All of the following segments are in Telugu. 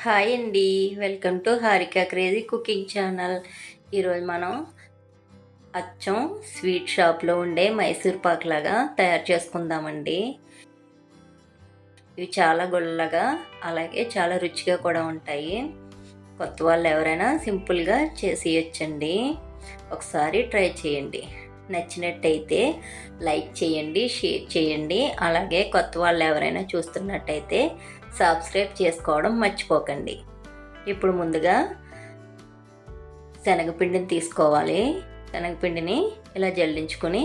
హాయ్ అండి. Welcome to Harika crazy cooking channel. ఈరోజు మనం అచ్చం స్వీట్ షాప్లో ఉండే మైసూర్ పాక్ లాగా తయారు చేసుకుందామండి. ఇవి చాలా గుల్లగా అలాగే చాలా రుచిగా కూడా ఉంటాయి. కొత్త వాళ్ళు ఎవరైనా సింపుల్గా చేసేయచ్చండి. ఒకసారి ట్రై చేయండి. నచ్చినట్టయితే లైక్ చేయండి షేర్ చేయండి. అలాగే కొత్త వాళ్ళు ఎవరైనా చూస్తున్నట్టయితే సబ్స్క్రైబ్ చేసుకోవడం మర్చిపోకండి. ఇప్పుడు ముందుగా శనగపిండిని తీసుకోవాలి. శనగపిండిని ఇలా జల్లించుకొని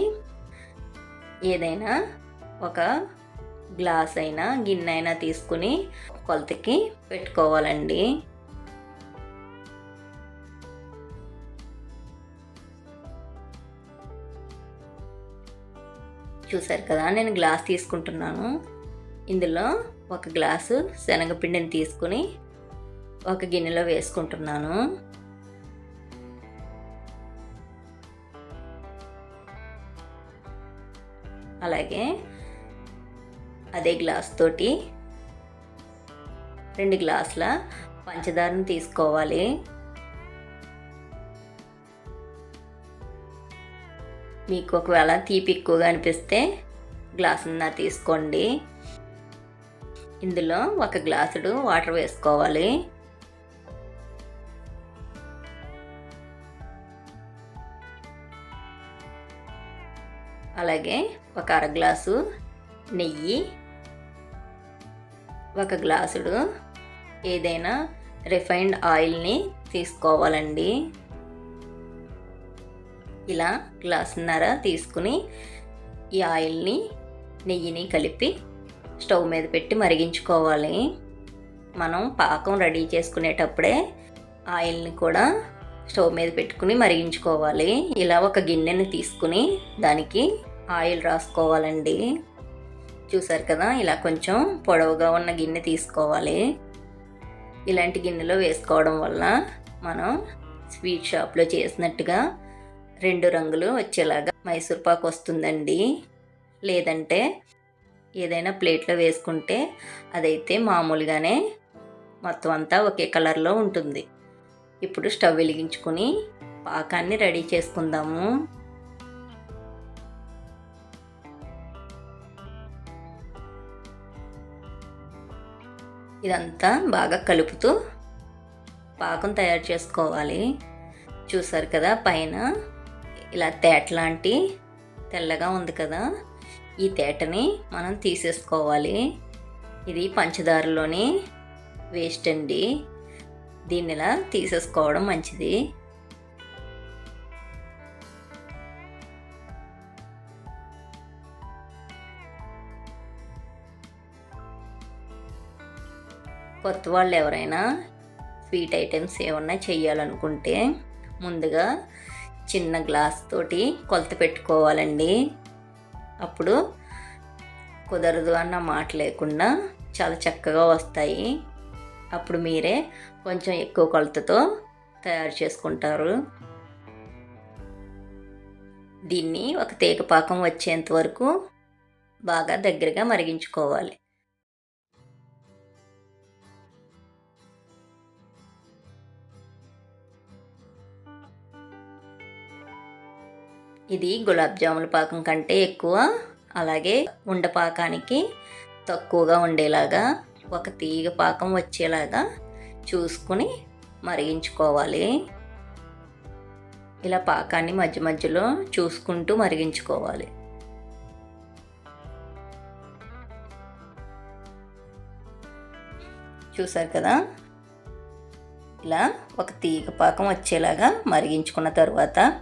ఏదైనా ఒక గ్లాస్ అయినా గిన్నె అయినా తీసుకుని కొలతకి పెట్టుకోవాలండి. చూసారు కదా నేను గ్లాస్ తీసుకుంటున్నాను. ఇందులో ఒక గ్లాసు శనగపిండిని తీసుకుని ఒక గిన్నెలో వేసుకుంటున్నాను. అలాగే అదే గ్లాస్ తోటి రెండు గ్లాసుల పంచదారను తీసుకోవాలి. మీకు ఒకవేళ తీపి ఎక్కువగా అనిపిస్తే గ్లాసున్న తీసుకోండి. ఇందులో ఒక గ్లాసుడు వాటర్ వేసుకోవాలి. అలాగే ఒక అర గ్లాసు నెయ్యి ఒక గ్లాసుడు ఏదైనా రిఫైన్డ్ ఆయిల్ని తీసుకోవాలండి. ఇలా గ్లాసున్నర తీసుకుని ఈ ఆయిల్ని నెయ్యిని కలిపి స్టవ్ మీద పెట్టి మరిగించుకోవాలి. మనం పాకం రెడీ చేసుకునేటప్పుడే ఆయిల్ని కూడా స్టవ్ మీద పెట్టుకుని మరిగించుకోవాలి. ఇలా ఒక గిన్నెని తీసుకుని దానికి ఆయిల్ రాసుకోవాలండి. చూసారు కదా ఇలా కొంచెం పొడవుగా ఉన్న గిన్నె తీసుకోవాలి. ఇలాంటి గిన్నెలో వేసుకోవడం వల్ల మనం స్వీట్ షాప్లో చేసినట్టుగా రెండు రంగులు వచ్చేలాగా మైసూర్ పాక్ వస్తుందండి. లేదంటే ఏదైనా ప్లేట్లో వేసుకుంటే అదైతే మామూలుగానే మొత్తం అంతా ఒకే కలర్లో ఉంటుంది. ఇప్పుడు స్టవ్ వెలిగించుకొని పాకాన్ని రెడీ చేసుకుందాము. ఇదంతా బాగా కలుపుతూ పాకం తయారు చేసుకోవాలి. చూసారు కదా పైన ఇలా తేటలాంటి తెల్లగా ఉంది కదా. ఈ తేటని మనం తీసేసుకోవాలి. ఇది పంచదారలోని వేస్ట్ అండి. దీన్ని ఇలా తీసేసుకోవడం మంచిది. కొత్త వాళ్ళు ఎవరైనా స్వీట్ ఐటమ్స్ ఏమన్నా చేయాలనుకుంటే ముందుగా చిన్న గ్లాస్ తోటి కొలత పెట్టుకోవాలండి. అప్పుడు కుదరదు అన్న మాట లేకుండా చాలా చక్కగా వస్తాయి. అప్పుడు మీరే కొంచెం ఎక్కువ కొలతతో తయారు చేసుకుంటారు. దీన్ని ఒక తీగపాకం వచ్చేంత వరకు బాగా దగ్గరగా మరిగించుకోవాలి. ఇది గులాబ్ జాముల పాకం కంటే ఎక్కువ. అలాగే ఉండపాకానికి తక్కువగా ఉండేలాగా ఒక తీగ పాకం వచ్చేలాగా చూసుకుని మరిగించుకోవాలి. ఇలా పాకాన్ని మధ్య మధ్యలో చూసుకుంటూ మరిగించుకోవాలి. చూసారు కదా? ఇలా ఒక తీగ పాకం వచ్చేలాగా మరిగించుకున్న తర్వాత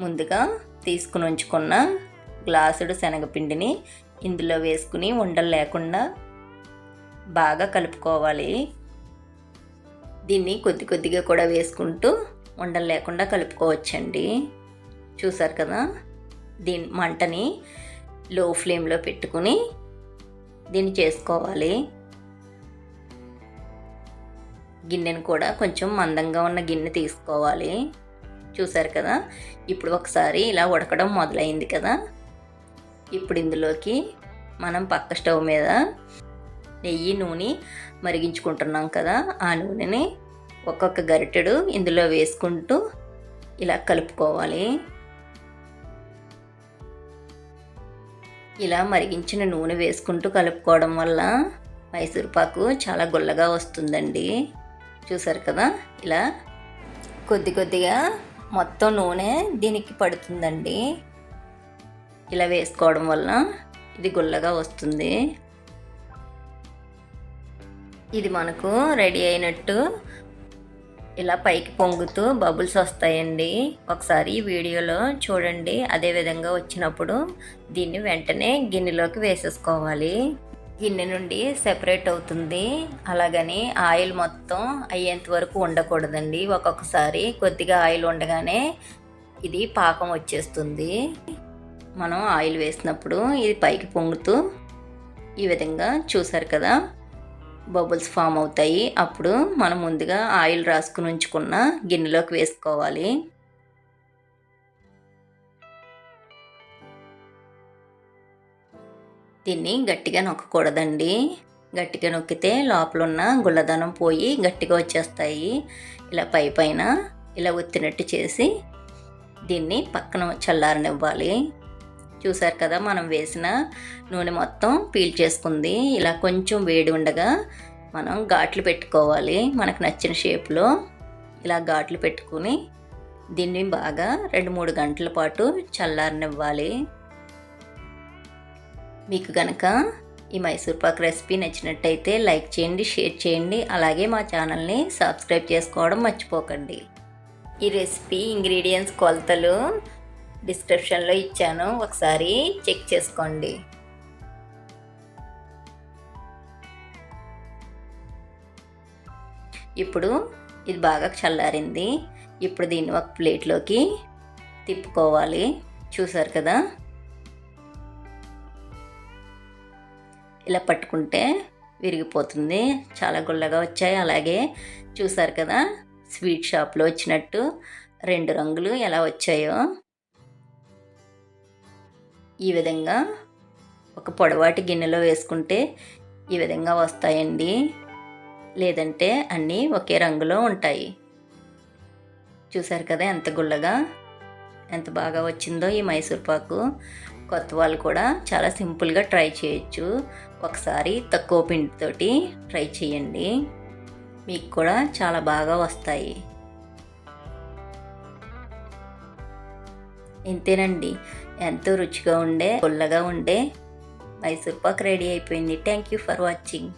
ముందుగా తీసుకుని ఉంచుకున్న గ్లాసుడు శనగపిండిని ఇందులో వేసుకుని ఉండలు లేకుండా బాగా కలుపుకోవాలి. దీన్ని కొద్ది కొద్దిగా కూడా వేసుకుంటూ ఉండలు లేకుండా కలుపుకోవచ్చండి. చూసారు కదా? దీని మంటని లో ఫ్లేమ్లో పెట్టుకుని దీన్ని చేసుకోవాలి. గిన్నెను కూడా కొంచెం మందంగా ఉన్న గిన్నె తీసుకోవాలి. చూసారు కదా? ఇప్పుడు ఒకసారి ఇలా ఉడకడం మొదలైంది కదా? ఇప్పుడు ఇందులోకి మనం పక్క స్టవ్ మీద నెయ్యి నూనె మరిగించుకుంటున్నాం కదా? ఆ నూనెని ఒక్కొక్క గరిటెడు ఇందులో వేసుకుంటూ ఇలా కలుపుకోవాలి. ఇలా మరిగించిన నూనె వేసుకుంటూ కలుపుకోవడం వల్ల మైసూర్పాకు చాలా గుల్లగా వస్తుందండి. చూసారు కదా? ఇలా కొద్ది కొద్దిగా మొత్తం నూనె దీనికి పడుతుందండి. ఇలా వేసుకోవడం వల్ల ఇది గుల్లగా వస్తుంది. ఇది మనకు రెడీ అయినట్టు ఇలా పైకి పొంగుతూ బబుల్స్ వస్తాయండి. ఒకసారి వీడియోలో చూడండి. అదే విధంగా వచ్చినప్పుడు దీన్ని వెంటనే గిన్నెలోకి వేసేసుకోవాలి. గిన్నె నుండి సెపరేట్ అవుతుంది. అలాగని ఆయిల్ మొత్తం అయ్యేంత వరకు ఉండకూడదండి. ఒక్కొక్కసారి కొద్దిగా ఆయిల్ ఉండగానే ఇది పాకం వచ్చేస్తుంది. మనం ఆయిల్ వేసినప్పుడు ఇది పైకి పొంగుతూ ఈ విధంగా చూసారు కదా బబుల్స్ ఫామ్ అవుతాయి. అప్పుడు మనం ముందుగా ఆయిల్ రాసుకుని ఉంచుకున్న గిన్నెలోకి వేసుకోవాలి. దీన్ని గట్టిగా నొక్కకూడదండి. గట్టిగా నొక్కితే లోపల ఉన్న గుల్లదనం పోయి గట్టిగా వచ్చేస్తాయి. ఇలా పై పైన ఇలా ఒత్తినట్టు చేసి దీన్ని పక్కన చల్లారనివ్వాలి. చూసారు కదా మనం వేసిన నూనె మొత్తం పీల్ చేసుకుంది. ఇలా కొంచెం వేడి ఉండగా మనం ఘాట్లు పెట్టుకోవాలి. మనకు నచ్చిన షేప్లో ఇలా ఘాట్లు పెట్టుకుని దీన్ని బాగా రెండు మూడు గంటల పాటు చల్లారనివ్వాలి. మీకు కనుక ఈ మైసూర్ పాక్ రెసిపీ నచ్చినట్టయితే లైక్ చేయండి షేర్ చేయండి అలాగే మా ఛానల్ని సబ్స్క్రైబ్ చేసుకోవడం మర్చిపోకండి. ఈ రెసిపీ ఇంగ్రీడియంట్స్ కొలతలు డిస్క్రిప్షన్లో ఇచ్చాను. ఒకసారి చెక్ చేసుకోండి. ఇప్పుడు ఇది బాగా చల్లారింది. ఇప్పుడు దీన్ని ఒక ప్లేట్లోకి తిప్పుకోవాలి. చూసారు కదా? ఇలా పట్టుకుంటే విరిగిపోతుంది. చాలా గుల్లగా వచ్చాయి. అలాగే చూసారు కదా స్వీట్ షాప్లో వచ్చినట్టు రెండు రంగులు ఎలా వచ్చాయో. ఈ విధంగా ఒక పొడవాటి గిన్నెలో వేసుకుంటే ఈ విధంగా వస్తాయండి. లేదంటే అన్నీ ఒకే రంగులో ఉంటాయి. చూసారు కదా ఎంత గుల్లగా ఎంత బాగా వచ్చిందో ఈ మైసూర్ పాకు. కొత్త వాళ్ళు కూడా చాలా సింపుల్గా ట్రై చేయొచ్చు. ఒకసారి తక్కువ పిండితోటి ట్రై చేయండి. మీకు కూడా చాలా బాగా వస్తాయి. ఇంతేనండి. ఎంతో రుచిగా ఉండే పుల్లగా ఉండే మైసూర్ పాక్ రెడీ అయిపోయింది. Thank you for watching.